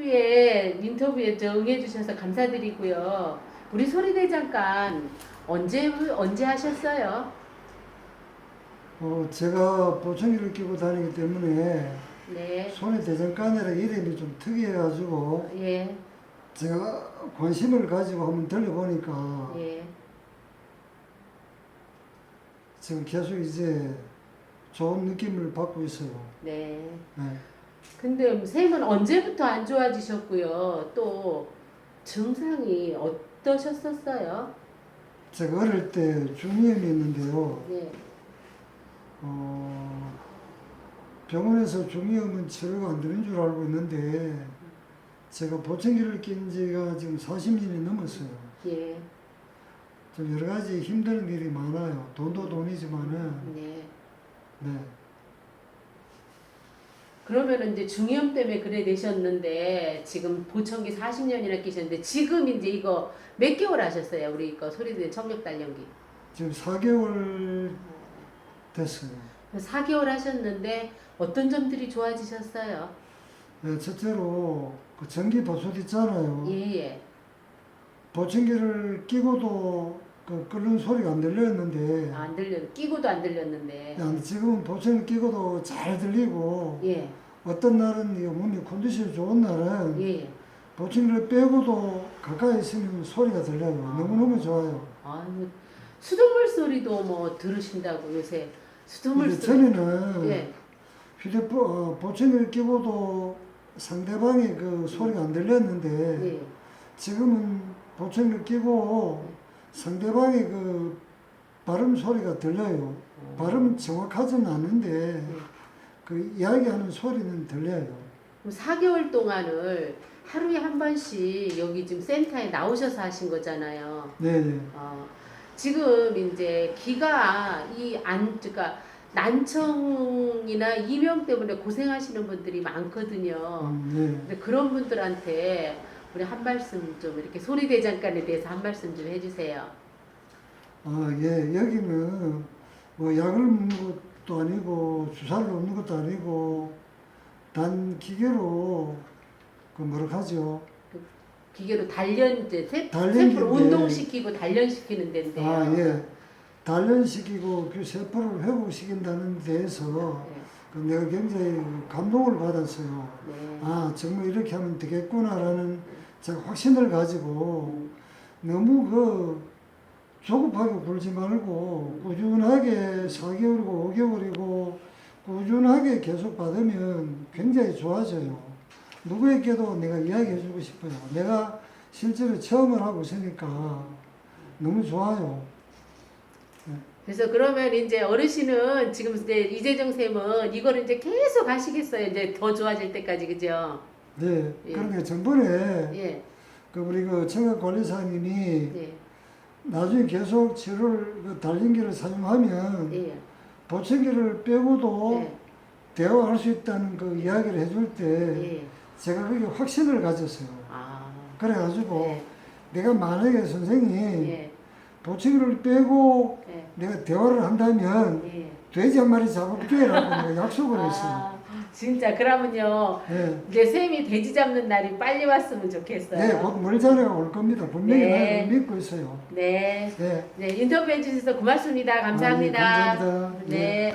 인터뷰에 인터뷰에 저 응해주셔서 감사드리고요. 우리 소리대 잠깐 언제 언제 하셨어요? 어, 제가 보청기를 끼고 다니기 때문에 네, 손해 대장간이라 이름이 좀 특이해가지고 예, 제가 관심을 가지고 한번 들려보니까 예. 지금 계속 이제 좋은 느낌을 받고 있어요. 네. 네. 근데 쌤은 언제부터 안 좋아지셨고요? 또 증상이 어떠셨었어요? 제가 어릴 때 중이염이 있는데요. 네, 어, 병원에서 중이염은 치료가 안 되는 줄 알고 있는데 제가 보청기를 낀 지가 지금 40년이 넘었어요. 예, 좀 여러 가지 힘든 일이 많아요. 돈도 돈이지만은 네. 네. 그러면은 이제 중이염 때문에 그래 되셨는데 지금 보청기 40년이나 끼셨는데 지금 이제 이거 몇 개월 하셨어요? 우리 이거 소리대 청력 단련기. 지금 4개월 됐어요. 4개월 하셨는데 어떤 점들이 좋아지셨어요? 네, 첫째로 그 전기 보솥 있잖아요. 예, 예. 보청기를 끼고도 그 끓는 소리가 안 들렸는데 아, 안 들려, 끼고도 안 들렸는데. 야, 지금은 보청기 끼고도 잘 들리고 예, 어떤 날은 이 몸이 컨디션이 좋은 날은 예. 보청기를 빼고도 가까이 있으면 소리가 들려요. 너무너무 좋아요. 아, 뭐 수돗물 소리도 뭐 들으신다고 요새 수돗물 소리. 전에는 예, 휴대폰 어, 보청기를 끼고도 상대방의 그 소리가 안 들렸는데 예. 지금은 보청기를 끼고 상대방의 그 발음 소리가 들려요. 발음은 정확하지는 않은데 그 이야기하는 소리는 들려요. 그럼 4개월 동안을 하루에 한 번씩 여기 지금 센터에 나오셔서 하신 거잖아요. 네네. 어, 지금 이제 기가 이 안, 그러니까 난청이나 이명 때문에 고생하시는 분들이 많거든요. 음, 네. 근데 그런 분들한테 우리 한 말씀 좀 이렇게 소리대장간에 대해서 한 말씀 좀 해주세요. 아, 예, 여기는 뭐 약을 먹는 것도 아니고 주사를 놓는 것도 아니고 단 기계로 그 뭐라 하죠. 기계로 단련 이제 세. 세포를 운동시키고 단련시키는 데인데요. 아, 예. 단련시키고 그 세포를 회복시킨다는 데에서 네. 그 내가 굉장히 감동을 받았어요. 네. 아, 정말 이렇게 하면 되겠구나라는 제가 확신을 가지고 너무 그 조급하게 굴지 말고 꾸준하게 4개월이고 5개월이고 꾸준하게 계속 받으면 굉장히 좋아져요. 누구에게도 내가 이야기해 주고 싶어요. 내가 실제로 체험을 하고 있으니까 너무 좋아요. 그래서 그러면 이제 어르신은 지금 이제 이재정 쌤은 이거를 이제 계속 하시겠어요. 이제 더 좋아질 때까지 그죠? 네. 예. 그러니까 전번에 예, 그 우리 그 청각관리사님이 예, 나중에 계속 치료를 그 달린기를 사용하면 예, 보청기를 빼고도 예, 대화할 수 있다는 그 이야기를 해줄 때 예. 제가 그게 확신을 가졌어요. 아, 그래가지고 예, 내가 만약에 선생님 예, 보청기를 빼고 예, 내가 대화를 한다면 예. 돼지 한 마리 잡을게라고 내가 약속을 했어요. 아, 진짜 그러면요. 네. 이제 쌤이 돼지 잡는 날이 빨리 왔으면 좋겠어요. 네, 곧 멀자네가 올 겁니다. 분명히 네. 믿고 있어요. 네. 네. 네, 인터뷰해 주셔서 고맙습니다. 감사합니다. 아, 네, 감사합니다. 네.